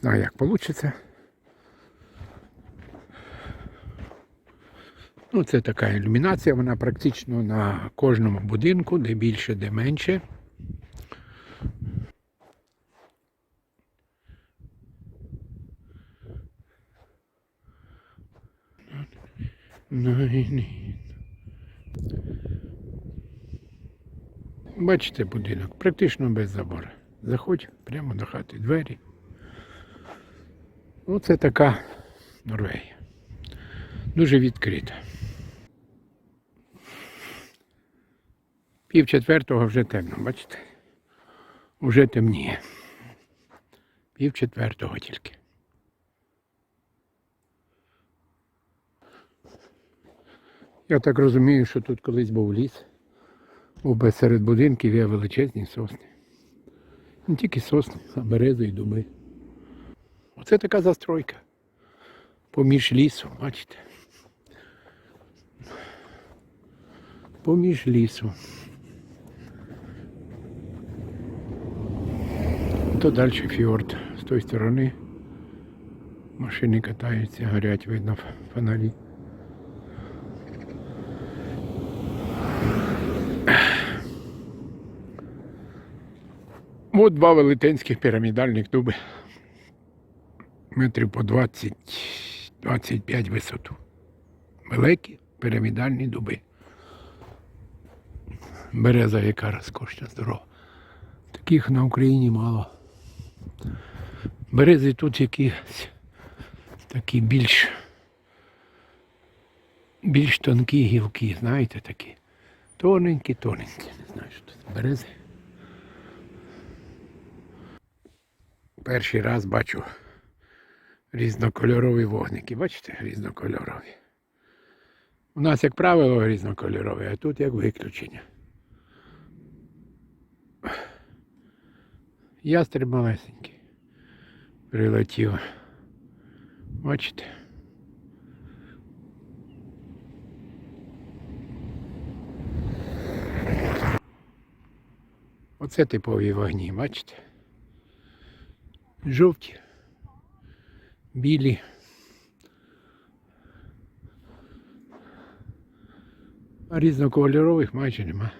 знаю, як вийде. Ну, це така ілюмінація, вона практично на кожному будинку, де більше, де менше. Бачите будинок, практично без забору. Заходь прямо до хати, двері. Ну, це така Норвегія. Дуже відкрита. Пів четвертого вже темно, бачите? Уже темніє. Пів четвертого тільки. Я так розумію, що тут колись був ліс. Був серед будинків є величезні сосни. Не тільки сосни, а берези і дуби. Оце така застройка. Поміж лісу, бачите? Поміж лісу. То далі фьорд. З тої сторони машини катаються, горять, видно фонарі. От два велетенських пірамідальних дуби. Метрів по 20-25 висоту. Великі пірамідальні дуби. Береза яка розкошна, здорова. Таких на Україні мало. Берези тут якісь такі більш більш тонкі гілки, знаєте, такі. Тоненькі, тоненькі. Не знаю, що це. Берези. Перший раз бачу різнокольорові вогники. Бачите, різнокольорові. У нас, як правило, різнокольорові, а тут як виключення. Ястреб малесенький. Прилетів. Бачите? Оце типові вогні, бачите? Жовті, білі. А різнокольорових майже нема.